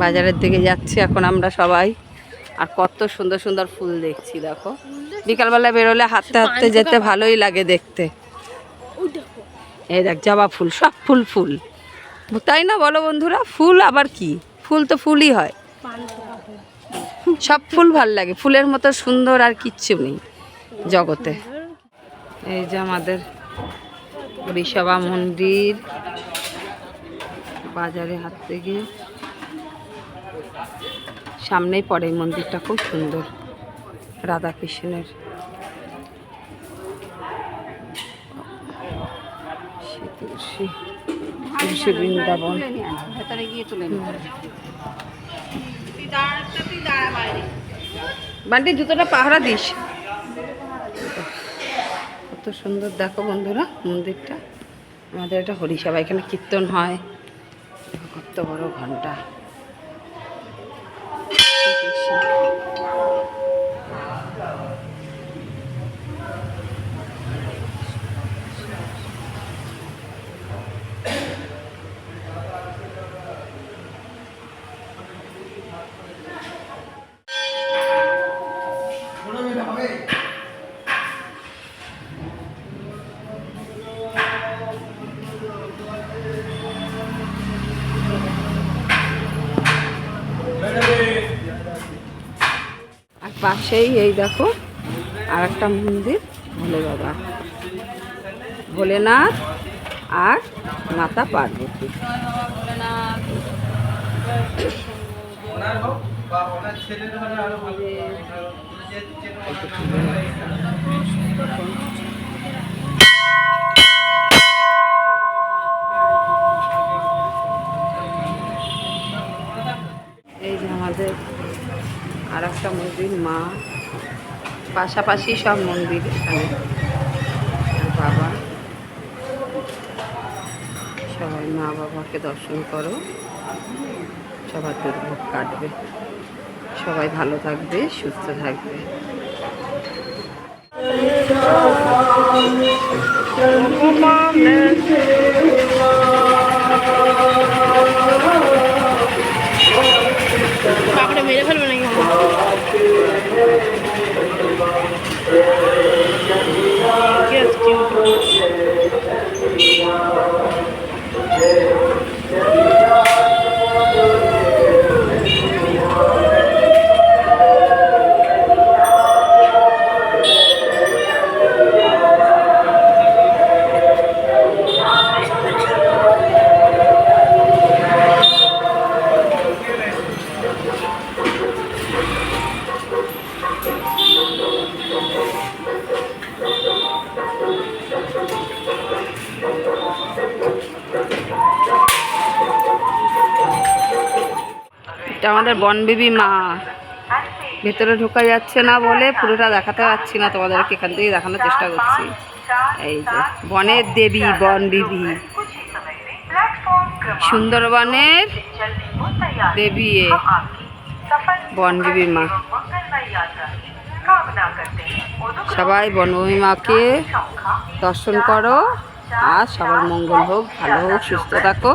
বাজারের দিকে যাচ্ছি এখন আমরা সবাই। আর কত সুন্দর সুন্দর ফুল দেখছি দেখো। বিকালবেলা বেরোলে হাঁটতে হাঁটতে যেতে ভালোই লাগে দেখতে। এই দেখ জবা ফুল সব ফুল ফুল। তাই না বলো বন্ধুরা ফুল আবার কি? ফুল তো ফুলই হয়। সব ফুল ভালো লাগে ফুলের মতো সুন্দর আর কিচ্ছু নেই জগতে। এই যে আমাদের হরিসভা মন্দির। বাজারে হাত থেকে সামনেই পড়ে এই মন্দিরটা খুব সুন্দর। রাধা কৃষ্ণের তুলসী বৃন্দাবন। ভেতরে গিয়ে তুলে বান্টি জুতোটা পাহারা দিস। কত সুন্দর দেখো বন্ধুরা মন্দিরটা। আমাদের একটা হরিসভা এখানে কীর্তন হয়। কত বড় ঘণ্টা। পাশেই এই দেখো আর একটা মন্দির, ভোলে বাবা। ভোলেনাথ আর মাতা পার্বতী। এই যে আমাদের আর একটা মন্দির, মা। পাশাপাশি সব মন্দির এখানে। বাবা। সবাই মা বাবাকে দর্শন করো। সবার দুর্ভোগ কাটবে। সবাই ভালো থাকবে, সুস্থ থাকবে। এটা আমাদের বনবিবি মা। ভেতরে ঢোকা যাচ্ছে না বলে পুরোটা দেখাতে পারছি না, তোমাদেরকে এখান থেকে দেখানোর চেষ্টা করছি। এই যে, বনের দেবী বনবিবি সুন্দরবনের দেবী বনবিবি মা। সবাই বনবিবি মাকে দর্শন করো, আর সবার মঙ্গল হোক, ভালো হোক, সুস্থ থাকো।